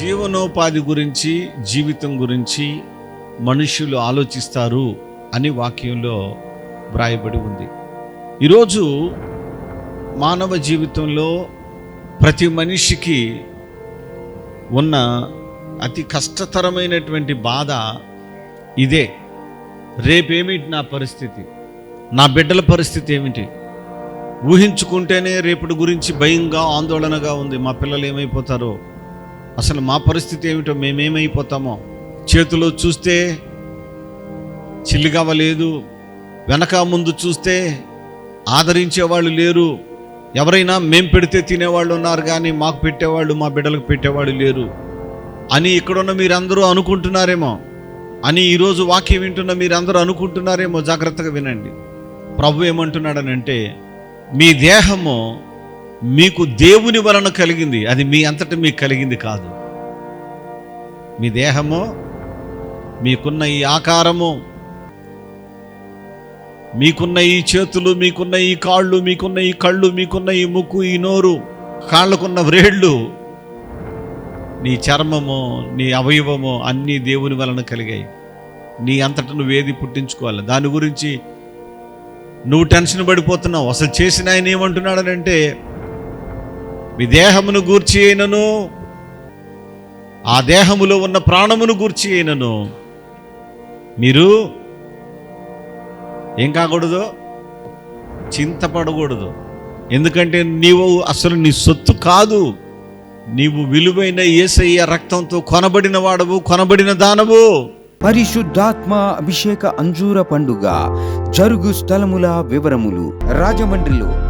జీవనోపాధి గురించి జీవితం గురించి మనుషులు ఆలోచిస్తారు అని వాక్యంలో వ్రాయబడి ఉంది. ఈరోజు మానవ జీవితంలో ప్రతి మనిషికి ఉన్న అతి కష్టతరమైనటువంటి బాధ ఇదే. రేపేమిటి నా పరిస్థితి? నా బిడ్డల పరిస్థితి ఏమిటి? ఊహించుకుంటేనే రేపటి గురించి భయంగా ఆందోళనగా ఉంది. మా పిల్లలు ఏమైపోతారో? అసలు మా పరిస్థితి ఏమిటో మేమేమైపోతామో? చేతిలో చూస్తే చిల్లిగవ్వ లేదు వెనక ముందు చూస్తే ఆదరించే వాళ్ళు లేరు ఎవరైనా మేం పెడితే తినేవాళ్ళు ఉన్నారు కానీ మాకు పెట్టేవాళ్ళు మా బిడ్డలకు పెట్టేవాళ్ళు లేరు అని ఇక్కడున్న మీరందరూ అనుకుంటున్నారేమో? అని ఈరోజు వాక్యం వింటున్న మీరందరూ అనుకుంటున్నారేమో? జాగ్రత్తగా వినండి. ప్రభు ఏమంటున్నాడనంటే మీ దేహము మీకు దేవుని వలన కలిగింది. అది మీ అంతట మీకు కలిగింది కాదు. మీ దేహము మీకున్న ఈ ఆకారము మీకున్న ఈ చేతులు మీకున్న ఈ కాళ్ళు మీకున్న ఈ కళ్ళు మీకున్న ఈ ముక్కు ఈ నోరు కాళ్ళకున్న వ్రేళ్ళు నీ చర్మము నీ అవయవము అన్నీ దేవుని వలన కలిగాయి. నీ అంతట ఏది పుట్టించుకోవాలి? దాని గురించి నువ్వు టెన్షన్ పడిపోతున్నావు. అసలు చేసిన ఆయన ఏమంటున్నాడనంటే మీ దేహమును గూర్చి అయినను ఆ దేహములో ఉన్న ప్రాణమును గూర్చి అయినను. మీరు ఏం కాకూడదు? చింతపడకూడదు. ఎందుకంటే నీవు అసలు నీ సొత్తు కాదు. నీవు విలువైన ఏసయ్య రక్తంతో కొనబడిన వాడవు కొనబడిన దానవు. పరిశుద్ధాత్మ అభిషేక అంజూర పండుగ జరుగు స్థలముల వివరములు రాజమండ్రిలో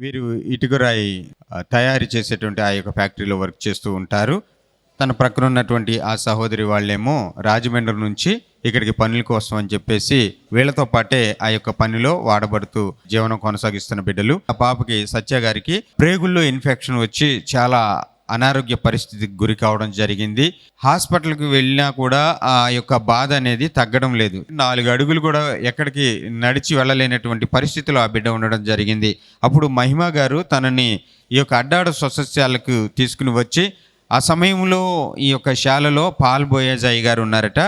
వీరు ఇటుకరాయి తయారు చేసేటువంటి ఆ యొక్క ఫ్యాక్టరీలో వర్క్ చేస్తూ ఉంటారు. తన ప్రక్కన ఉన్నటువంటి ఆ సహోదరి వాళ్ళేమో రాజమండ్రి నుంచి ఇక్కడికి పనుల కోసం అని చెప్పేసి వీళ్ళతో పాటే ఆ యొక్క పనిలో వాడబడుతూ జీవనం కొనసాగిస్తున్న బిడ్డలు. ఆ పాపకి సత్య గారికి ప్రేగుల్లో ఇన్ఫెక్షన్ వచ్చి చాలా అనారోగ్య పరిస్థితికి గురి కావడం జరిగింది. హాస్పిటల్కి వెళ్ళినా కూడా ఆ యొక్క బాధ అనేది తగ్గడం లేదు. నాలుగు అడుగులు కూడా ఎక్కడికి నడిచి వెళ్ళలేనటువంటి పరిస్థితిలో ఆ బిడ్డ ఉండడం జరిగింది. అప్పుడు మహిమ గారు తనని ఈ యొక్క అడ్డాడ స్వసస్యాలకు తీసుకుని వచ్చి ఆ సమయంలో ఈ యొక్క శాలలో పాల్ బోయేజాయి గారు ఉన్నారట.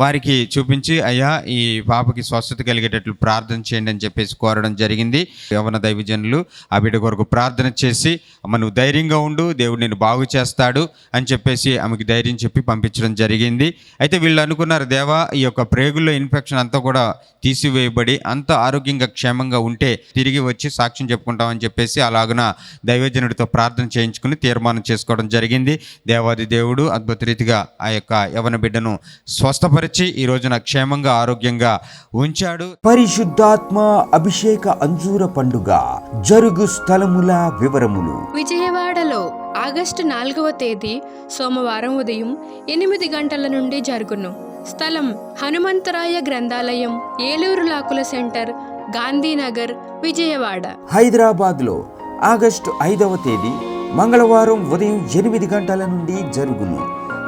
వారికి చూపించి అయ్యా ఈ పాపకి స్వస్థత కలిగేటట్లు ప్రార్థన చేయండి అని చెప్పేసి కోరడం జరిగింది. యవన దైవజనులు ఆ బిడ్డ కొరకు ప్రార్థన చేసి అమ్మ నువ్వు ధైర్యంగా ఉండు దేవుడు నేను బాగు చేస్తాడు అని చెప్పేసి ఆమెకి ధైర్యం చెప్పి పంపించడం జరిగింది. అయితే వీళ్ళు అనుకున్నారు దేవా ఈ యొక్క ప్రేగుల్లో ఇన్ఫెక్షన్ అంతా కూడా తీసివేయబడి అంత ఆరోగ్యంగా క్షేమంగా ఉంటే తిరిగి వచ్చి సాక్ష్యం చెప్పుకుంటామని చెప్పేసి అలాగున దైవజనుడితో ప్రార్థన చేయించుకుని తీర్మానం చేసుకోవడం జరిగింది. దేవాది దేవుడు అద్భుత రీతిగా ఆ యొక్క యవన బిడ్డను స్వస్థపరిచి ఈ రోజున క్షేమంగా ఆరోగ్యంగా ఉంచాడు. పరిశుద్ధాత్మ అభిషేక అంజూర పండుగ జరుగు స్థలముల వివరములు. విజయవాడలో ఆగస్టు నాలుగవ తేదీ సోమవారం ఉదయం ఎనిమిది గంటల నుండి జరుగును. స్థలం హనుమంతరాయ గ్రంథాలయం ఏలూరు లాకుల సెంటర్ గాంధీనగర్ విజయవాడ. హైదరాబాద్లో ఆగస్టు ఐదవ తేదీ మంగళవారం ఉదయం ఎనిమిది గంటల నుండి జరుగును.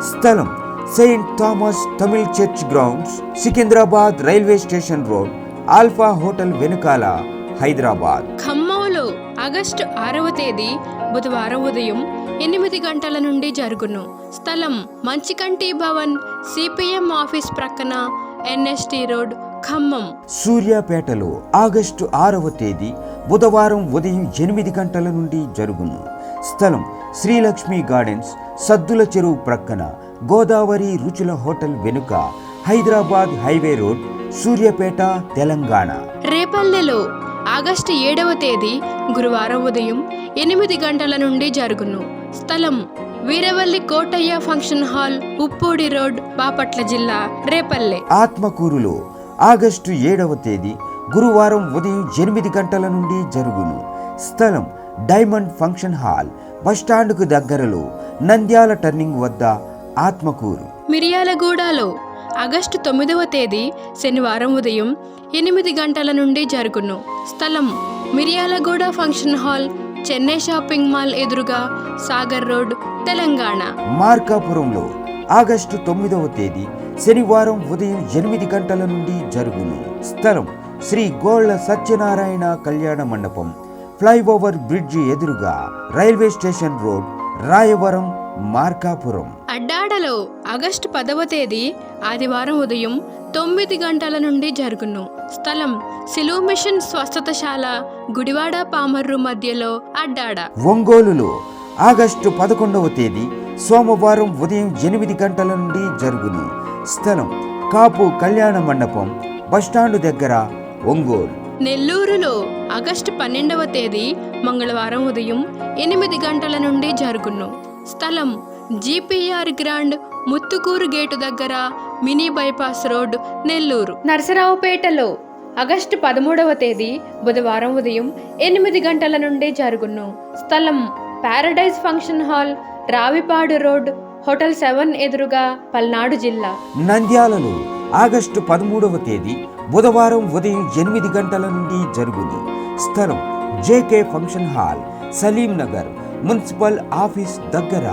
స్థలం Saint Thomas Tamil church grounds Secunderabad railway station road Alpha hotel వెనుకాల హైదరాబాద్. ఖమ్మంలో ఆగస్టు ఆరవ తేదీ బుధవారం ఉదయం ఎనిమిది గంటల నుండి జరుగును. స్థలం మంచికంటి భవన్ సిపిఎం ఆఫీస్ ప్రక్కన ఎన్ఎస్టి రోడ్ ఖమ్మం. సూర్యాపేటలో ఆగస్టు ఆరవ తేదీ బుధవారం ఉదయం ఎనిమిది గంటల నుండి జరుగును. స్థలం శ్రీలక్ష్మి గార్డెన్స్ సద్దుల చెరువు ప్రక్కన గోదావరి రుచుల హోటల్ వెనుక హైదరాబాద్ హైవే రోడ్ సూర్యాపేట తెలంగాణ. రేపల్లెలో ఆగస్టు ఏడవ తేదీ గురువారం ఉదయం ఎనిమిది గంటల నుండి జరుగును. స్థలం Veeravalli Kotaiah function hall Uppudi road Bapatla జిల్లా రేపల్లె. ఆత్మకూరులో ఆగస్టు ఏడవ తేదీ గురువారం ఉదయం ఎనిమిది గంటల నుండి జరుగును. స్థలం డైమండ్ ఫంక్షన్ హాల్ బస్టాండ్కు దగ్గరలో నంద్యాల టర్నింగ్ వద్ద ఆత్మకూరు. మిరియాలగూడలో ఆగస్టు తొమ్మిదవ తేదీ శనివారం ఉదయం ఎనిమిది గంటల నుండి జరుగును. స్థలం Miryalaguda function hall Chennai shopping mall ఎదురుగా సాగర్ రోడ్ తెలంగాణ. మార్కాపురంలో ఆగస్టు తొమ్మిదవ తేదీ శనివారం ఉదయం ఎనిమిది గంటల నుండి జరుగును. స్థలం శ్రీ గోళ్ళ సత్యనారాయణ కళ్యాణ మండపం. ఫ్లైఓవర్ బ్రిడ్జి ఎదురుగా railway station road Rayavaram Markapuram. అడ్డాడలో August పదవ తేదీ ఆదివారం ఉదయం తొమ్మిది గంటల నుండి జరుగును. స్థలం సిలువు మిషన్ స్వస్థతశాల గుడివాడ పామర్రు మధ్యలో అడ్డాడ. ఒంగోలులో ఆగస్టు పదకొండవ తేదీ సోమవారం ఉదయం ఎనిమిది గంటల నుండి జరుగును. స్థలం కాపు కళ్యాణ మండపం బస్టాండు దగ్గర ఒంగోలు. నెల్లూరులో ఆగస్టు పన్నెండవ తేదీ మంగళవారం ఉదయం ఎనిమిది గంటల నుండి జరుగును. స్థలం జీపీఆర్ గ్రాండ్ ముత్తుకూరు గేటు దగ్గర మినీ బైపాస్ రోడ్ నెల్లూరు. నరసరావుపేటలో ఆగస్టు పదమూడవ తేదీ బుధవారం ఉదయం ఎనిమిది గంటల నుండి జరుగును. స్థలం paradise function hall Ravipadu road hotel seven ఎదురుగా పల్నాడు జిల్లా. నంద్యాలలో ఆగస్టు పదమూడవ తేదీ బుధవారం ఉదయం ఎనిమిది గంటల నుండి జరుగును. స్థలం JK function hall Salim Nagar municipal office దగ్గర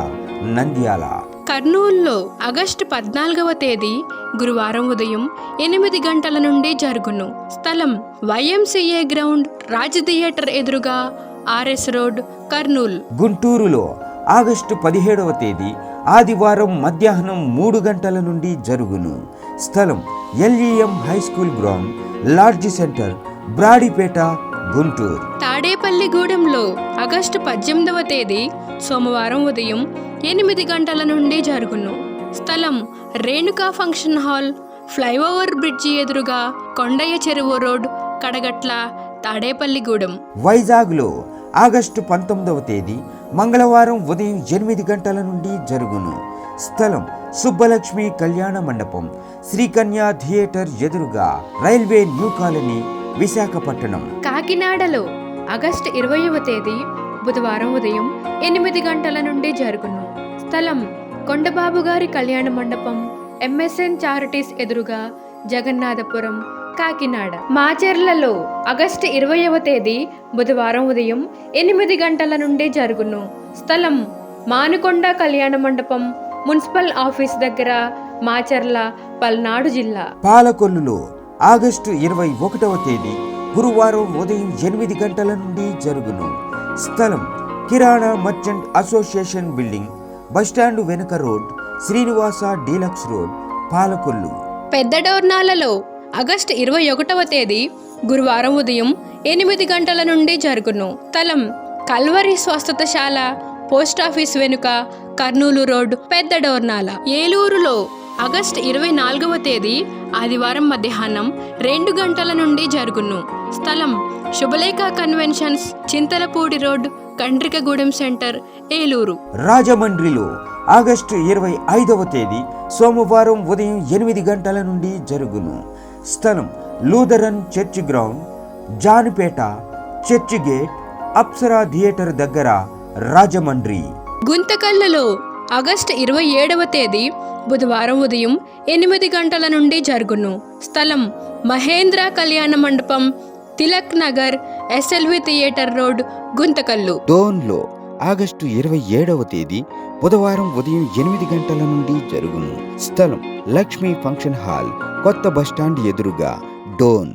నంద్యాల. కర్నూలులో ఆగస్టు పద్నాలుగవ తేదీ గురువారం ఉదయం ఎనిమిది గంటల నుండి జరుగును. స్థలం వైఎంసీఏ గ్రౌండ్ రాజ్ థియేటర్ ఎదురుగా ఆర్ఎస్ రోడ్ కర్నూలు. గుంటూరులో ఆగస్టు పదిహేడవ తేదీ ఆదివారం మధ్యాహ్నం మూడు గంటల నుండి జరుగును. స్థలం LEM high school ground large centre Brodipet Guntur. తాడేపల్లిగూడెంలో August పద్దెనిమిదవ తేదీ సోమవారం ఉదయం ఎనిమిది గంటల నుండి జరుగును. స్థలం Renuka function hall flyover bridge ఎదురుగా కొండయ్య చెరువు రోడ్ కడగట్ల తాడేపల్లిగూడెం వైజాగ్లో ఆగస్టు పంతొమ్మిదవ తేదీ మంగళవారం ఉదయం ఎనిమిది గంటల నుండి జరుగును. స్థలం సుబ్బలక్ష్మి కళ్యాణ మండపం శ్రీకన్య థియేటర్ ఎదురుగా రైల్వే న్యూ కాలనీ విశాఖపట్నం. కాకినాడలో ఆగస్టు ఇరవైవ తేదీ బుధవారం ఉదయం ఎనిమిది గంటల నుండి జరుగును. స్థలం కొండబాబు గారి కళ్యాణ మండపం ఎంఎస్ఎన్ చారిటీస్ ఎదురుగా జగన్నాథపురం కాకినాడ. మాచెర్లలో ఆగస్టు ఇరవయవ తేదీ బుధవారం ఉదయం ఎనిమిది గంటల నుండి జరుగును. స్థలం మానుకొండ కళ్యాణ మండపం మున్సిపల్ ఆఫీస్ దగ్గర మాచెర్ల పల్నాడు జిల్లా. పాలకొల్లులో ఆగస్టు ఇరవై ఒకటవ తేదీ గురువారం ఉదయం ఎనిమిది గంటల నుండి జరుగును. స్థలం కిరాణా merchant association building bus stand వెనుక road Srinivasa deluxe road Palakollu. పెద్ద డోర్నాలలో ఆగస్టు ఇరవై ఒకటవ తేదీ గురువారం ఉదయం ఎనిమిది గంటల నుండి జరుగును. స్థలం కల్వరి స్వస్థతశాల పోస్ట్ ఆఫీస్ వెనుక కర్నూలు రోడ్ పెద్ద డోర్నాల. ఏలూరులో ఆగస్టు ఇరవై నాలుగవ తేదీ ఆదివారం మధ్యాహ్నం రెండు గంటల నుండి జరుగును. స్థలం Subhalekha conventions Chintalapudi road Kandrikagudem centre Eluru. రాజమండ్రిలో ఆగస్టు ఇరవై ఐదవ తేదీ సోమవారం ఉదయం ఎనిమిది గంటల నుండి జరుగును. స్థలం Lutheran church ground Janipeta church gate Apsara theatre దగ్గర రాజమండ్రి. గుంతకల్లులో ఆగస్టు ఇరవై ఏడవ తేదీ బుధవారం ఉదయం ఎనిమిది గంటల నుండి జరుగును. స్థలం మహేంద్ర కళ్యాణ మండపం Tilak Nagar SLV theatre road Guntakallu. డోన్లో August ఇరవై ఏడవ తేదీ బుధవారం ఉదయం ఎనిమిది గంటల నుండి జరుగును. స్థలం లక్ష్మీ ఫంక్షన్ హాల్ కొత్త బస్టాండ్ ఎదురుగా డోన్.